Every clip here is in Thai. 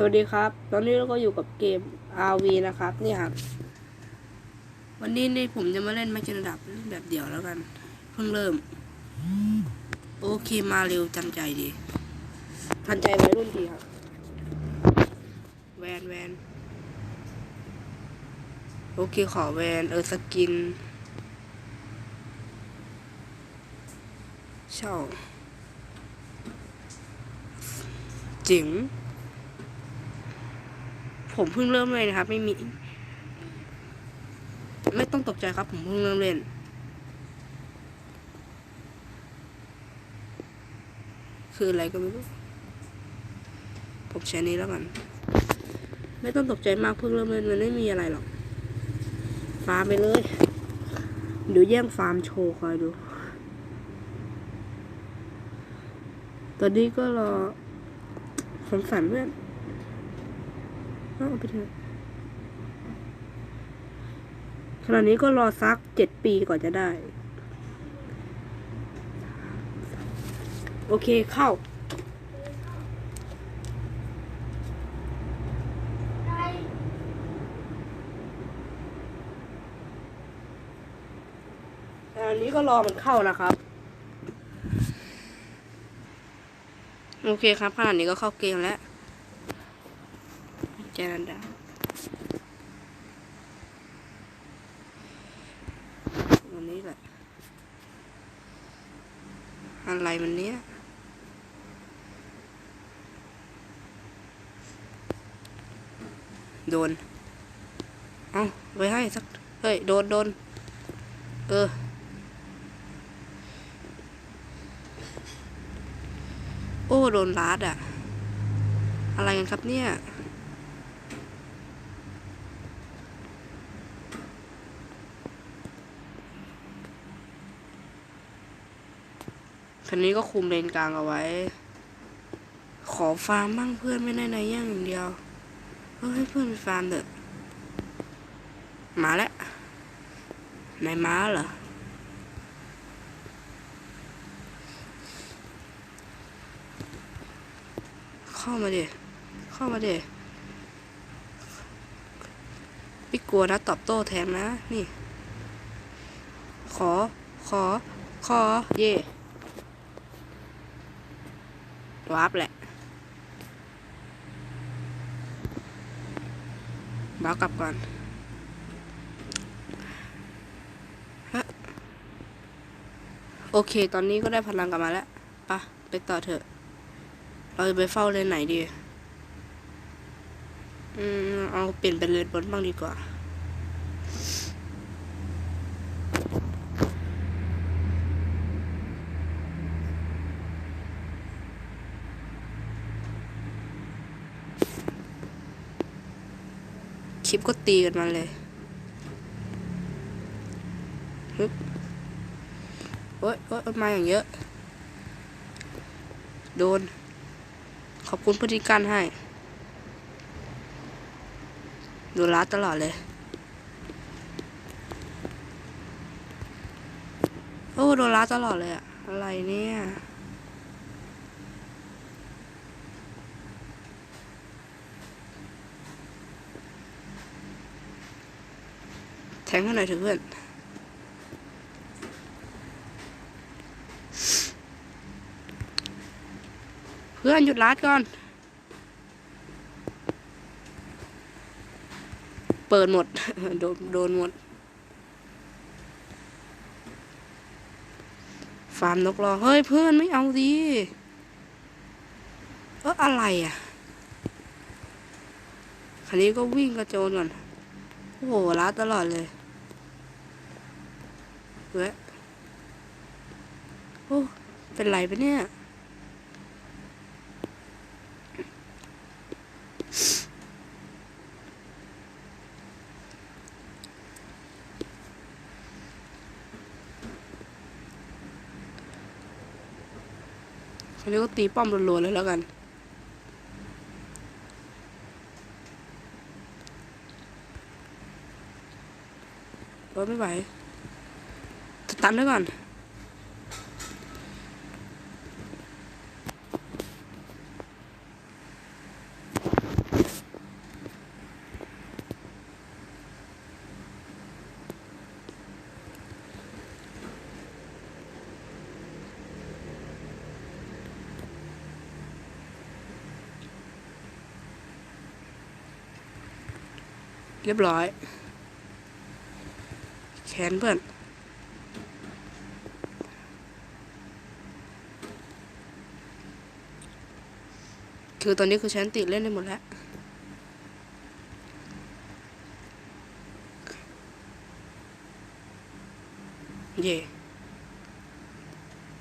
สวัสดีครับ ตอนนี้เราก็อยู่กับเกม RV นะครับ นี่ครับ วันนี้นี่ผมจะมาเล่นไม่ใช่ระดับเล่นแบบเดี่ยวแล้วกัน เพิ่งเริ่ม โอเคมาเร็วจันใจดีทันใจวัยรุ่นดีครับ แวนแวนโอเคขอแวนเออสกิน เช่าจิ๋ง ผมเพิ่งเริ่มเลยนะครับ ไม่มี ไม่ต้องตกใจครับ ผมเพิ่งเริ่มเล่นคืออะไรก็ไม่รู้ ผมใช้นี้แล้วกัน ไม่ต้องตกใจมากเพิ่งเริ่มเล่นมันไม่มีอะไรหรอก ฟาร์มไปเลย เดี๋ยวแย่งฟาร์มโชว์คอยดู ตอนนี้ก็รอสงสารเพื่อน เอาไปเถอะขณะนี้ก็รอสักเจ็ดปีก่อนจะได้ โอเคเข้าอันนี้ก็รอมันเข้านะครับ โอเคครับขนาดนี้ก็เข้าเกมแล้ว เจรันดาวันนี้แหละ อะไรมันเนี้ยโดน เอาไปให้สัก เฮ้ย โดนโดน เออ โอ้ โดนลาดอะ อะไรกันครับเนี่ย คันนี้ก็คุมเลนกลางเอาไว้ ขอฟาร์มบ้างเพื่อนไม่ได้ในย่างอย่างเดียวเออให้เพื่อนไปฟาร์มเถอะมาแล้วไหนม้าเหรอเข้ามาดิเข้ามาดิไม่กลัวนะตอบโต้แทนนะ นี่ ขอ ขอ ขอ เย่ วาร์ปแหละบ้ากลับก่อนฮะโอเค ตอนนี้ก็ได้พลังกลับมาแล้วปะไปต่อเถอะ เราจะไปเฝ้าเลนไหนดี อืม เอาเปลี่ยนเป็นเลนบนบ้างดีกว่า คลิปก็ตีกันมาเลยฮึบโอ๊ยโอ๊ยมาอย่างเยอะ โดน ขอบคุณพธิการให้ ดูร้าตลอดเลย โอ้ โดนร้าตลอดเลยอะอะไรเนี่ย งให้หน่อยเถอะเพื่อนเพื่อนหยุดรัดก่อน เปิดหมด โดนโดนหมด ฟาร์มนกรอ เฮ้ยเพื่อนไม่เอาดีเอออะไรอะคันนี้ก็วิ่งกระโจนก่อน โอ้โหล้าตลอดเลย ว้ยโอ้ เป็นไรปะเนี่ยคันนี้ก็ตีป้อมรัวๆเลยแล้วกันโอ้ยไม่ไหว พัดไว้ก่อน เรียบร้อย แขนเพื่อน คือตอนนี้คือฉันติดเล่นได้หมดแล้วเย่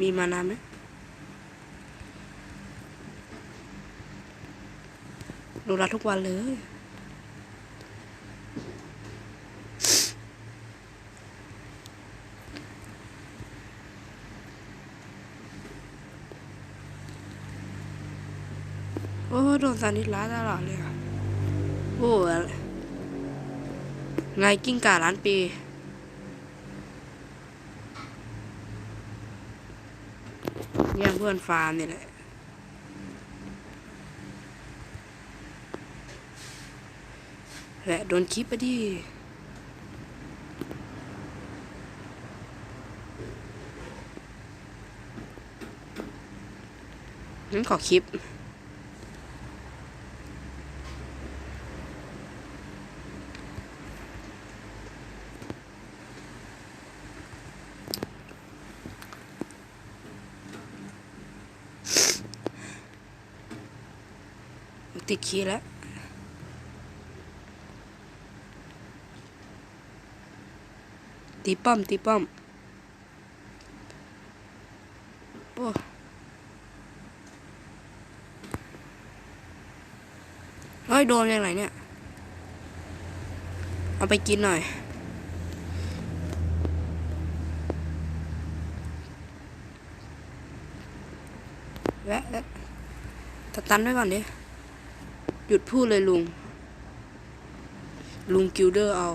มีมานานไหมดูรัดทุกวันเลย โอ้โดนสานิทร้ายตลอดเลยอะโอ้อะไรไงกิ้งก่าล้านปี เนี่ยเพื่อนฟาร์มนี่แหละแหละโดนคลิปไปดิงั้นขอคลิป ติดคีย์แล้วตีป้อมตีป้อมโอ้เฮ้ยโดนยังไงเนี่ย เอาไปกินหน่อย แวะแวะตะตันไว้ก่อนดิ หยุดพูดเลยลุง ลุงกิลเดอร์เอา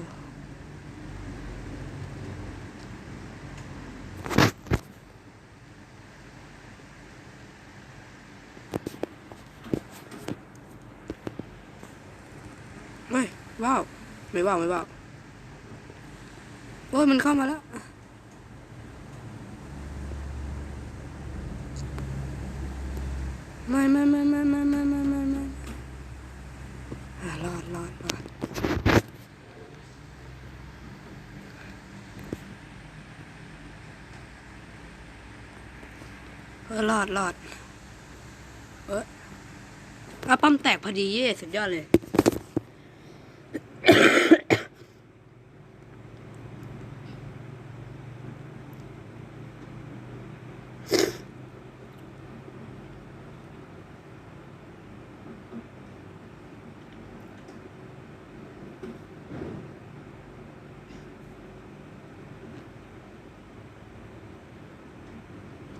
ไม่ว้าว ไม่ว้าว ไม่ว้าวโอ้ยมันเข้ามาแล้ว รอดรอดรอดเออรอดรอดเอออะปั้มแตกพอดีเย่สุดยอดเลย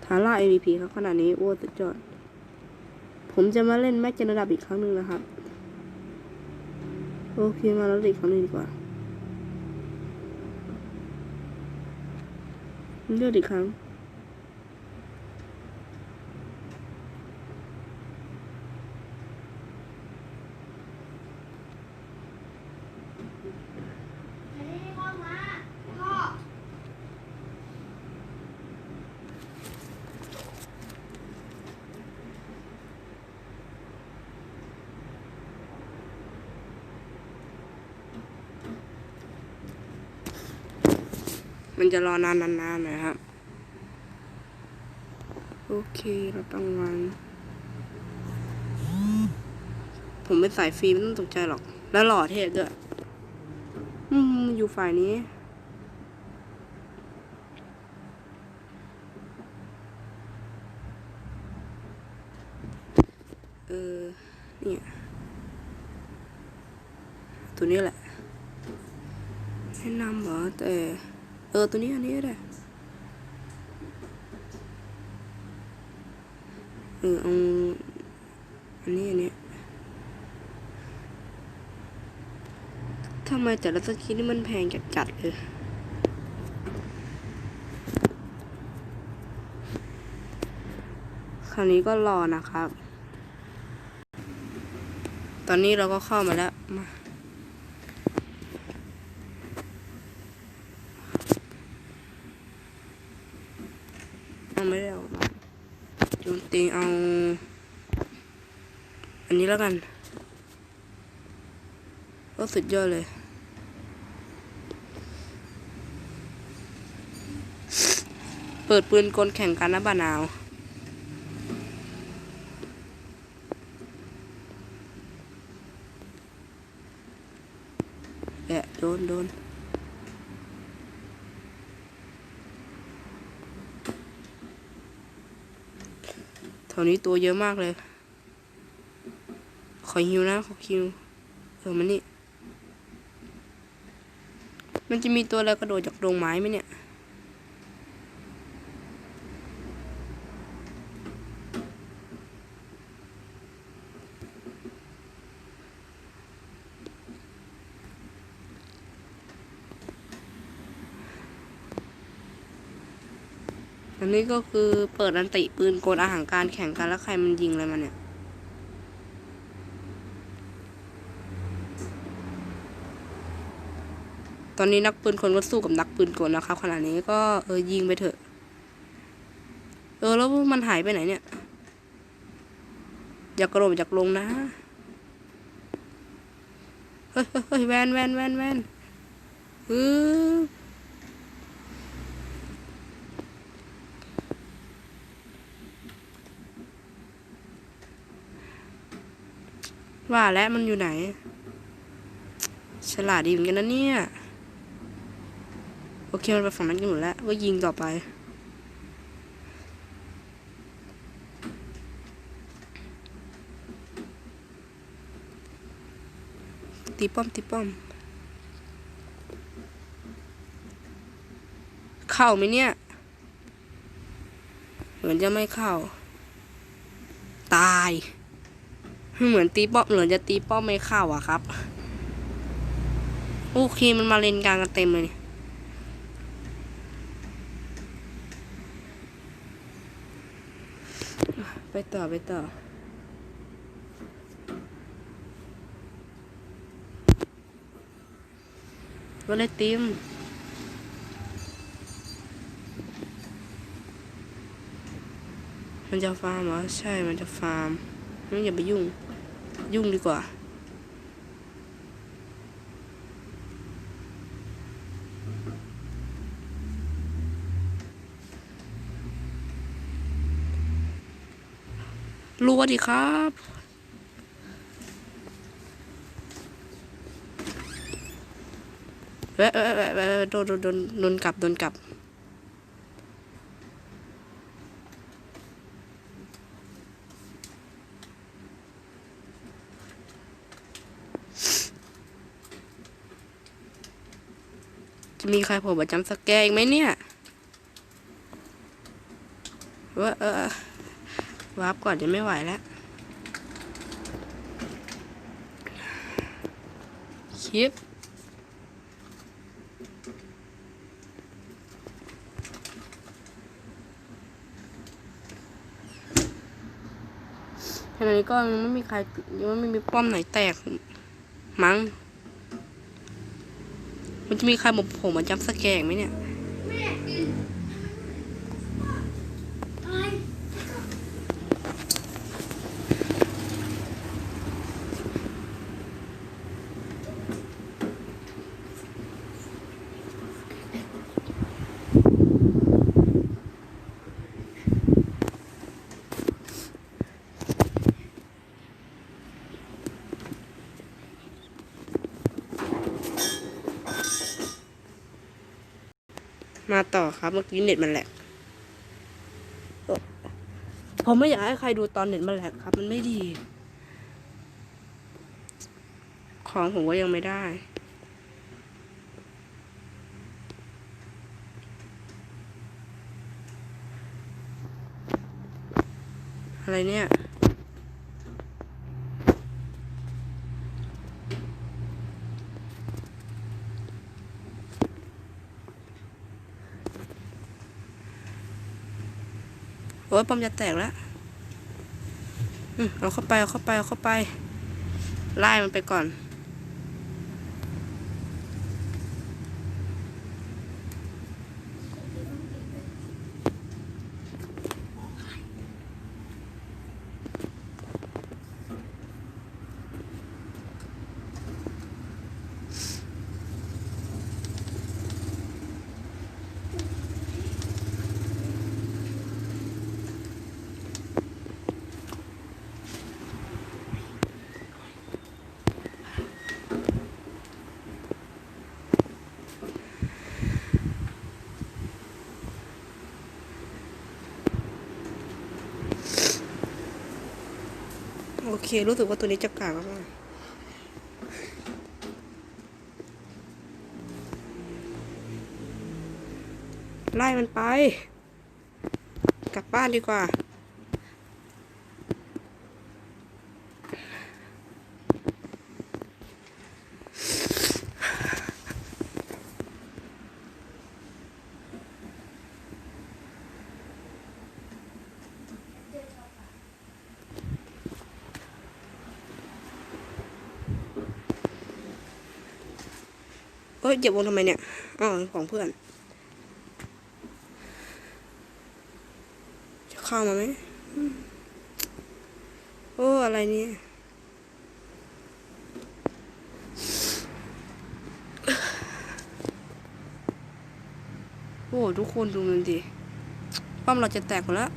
ฐานะ MVP ครับขนาดนี้โอ้สุดยอด ผมจะมาเล่นแม็กเจนระดับอีกครั้งหนึ่งนะครับ โอเคมาแล้วอีกครั้งหนึงดีกว่า เลือกอีกครั้ง มันจะรอนานนานๆหน่อยครับ โอเคเราต้องวางผมเป็นสายฟรีไม่ต้องตกใจหรอก แล้วหล่อเท่ด้วยอืมอยู่ฝ่ายนี้ เออ เนี่ย ตัวนี้แหละแนะนำเหรอแต่ เออ ตัวนี้อันนี้ก็ได้เออเอาอันนี้อันนี้ทำไมแต่ละสกินนี่มันแพงจัดๆเลยคราวนี้ก็รอนะครับ ตอนนี้เราก็เข้ามาแล้วมา ลุติงเอา อันนี้แล้วกันก็สุดยอดเลย เปิดปืนกลแข่งกันนะบานาวแอะโดนโดน วนี้ตัวเยอะมากเลย ขอฮิวนะ ขอฮิว เออมันนี่ มันจะมีตัวอะไรกระโดดจากโรงไม้ไหมเนี่ย นนี้ก็คือเปิดอันติปืนกลอาหารการแข่งกันแล้วใครมันยิงอะไรมาเนี่ย ตอนนี้นักปืนคนก็สู้กับนักปืนกลนะครับขณะนี้ก็เออยิงไปเถอะ เออแล้วมันหายไปไหนเนี่ย อย่ากระโดดจากลงนะเฮ้ยเฮ้ยเฮ้ยแวนแวนแวนแวนเออ ว่าแล้วมันอยู่ไหน ฉลาดดีเหมือนกันนะเนี่ย โอเค มันไปฝั่งนั้นกันหมดแล้ว ก็ยิงต่อไป ตีป้อม ตีป้อม เข้าไหมเนี่ย เหมือนจะไม่เข้า ตาย เหมือนตีป้อมเหมือนจะตีป้อมไม่เข้าอะครับ โอเคมันมาเลนกลางกันเต็มเลยไปต่อไปต่อว่าเลยติมมันจะฟาร์มเหรอ ใช่ มันจะฟาร์มงั้นอย่าไปยุ่ง ยุ่งดีกว่า รัวดิครับเว้ยเว้ยเว้ยเว้ยโดนโดนโดนโดนกลับ โดนกลับ มีใครโผมประจำสแกร์อีกไหมเนี่ยว่าเออวาร์ปก่อนจะไม่ไหวแล้วคลิปขณะนี้ก็ยังไม่มีใครยังไม่มีป้อมไหนแตกมั้ง มันจะมีใครบอกผมมาจับสแกงไหมเนี่ย มาต่อครับเมื่อกี้เน็ตมันแหลกผมไม่อยากให้ใครดูตอนเน็ตมันแหลกครับ มันไม่ดี ของผมก็ยังไม่ได้อะไรเนี่ย ยป้อมจะแตกแล้วเอาเข้าไป เอาเข้าไป เอาเข้าไป ไล่มันไปก่อน โอเค รู้สึกว่าตัวนี้จะกากมากไล่มันไป กลับบ้านดีกว่า เอ้ยเหยียบวงทำไมเนี่ยอ๋อของเพื่อน จะเข้ามาไหมอืมโอ้อะไรเนี่ยโอ้ทุกคนดูมันดิป้อมเราจะแตกหมดแล้ว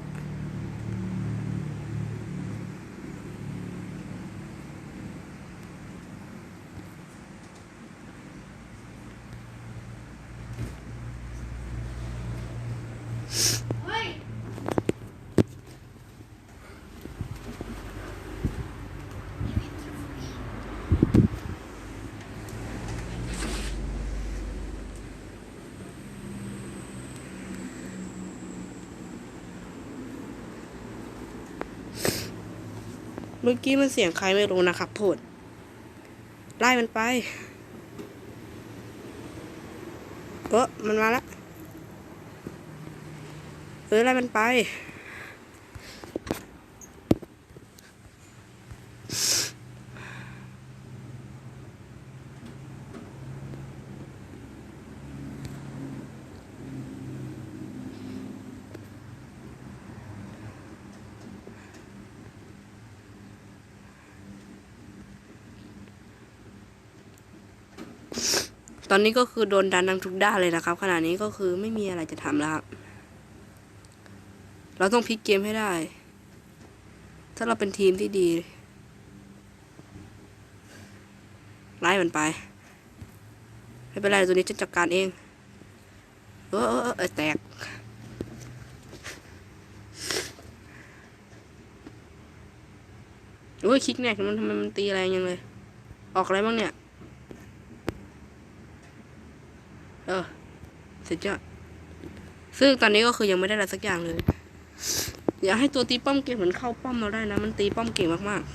มื่อกี้มันเสียงใครไม่รู้นะครับพูดไล่มันไปเออมันมาละเออไล่มันไป ตอนนี้ก็คือโดนดันทั้งทุกด้านเลยนะครับ ขณะนี้ก็คือไม่มีอะไรจะทำแล้วครับ เราต้องพลิกเกมให้ได้ ถ้าเราเป็นทีมที่ดี ไล่มันไป ไม่เป็นไรตัวนี้จะจัดการเอง เออเออเออแตกโอ้ยคลิกแนกมันทำไมมันตีแรงยังเลย ออกอะไรบ้างเนี่ย เออ สุดยอดซึ่งตอนนี้ก็คือยังไม่ได้อะไรสักอย่างเลย อยากให้ตัวตีป้อมเก่งเหมือนเข้าป้อมเราได้นะ มันตีป้อมเก่งมากๆ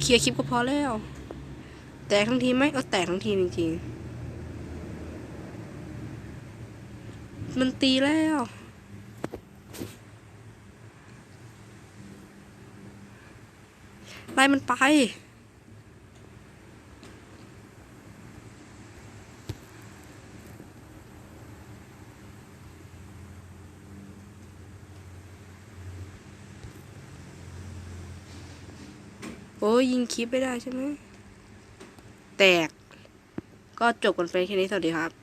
เคลียร์คลิปก็พอแล้ว แตกทั้งทีมไหมก็แตกทั้งทีจริงๆ มันตีแล้วไล่มันไป โอ้ยยิงคลิปไม่ได้ใช่ไหม แตก ก็จบกันไปแค่นี้สวัสดีครับ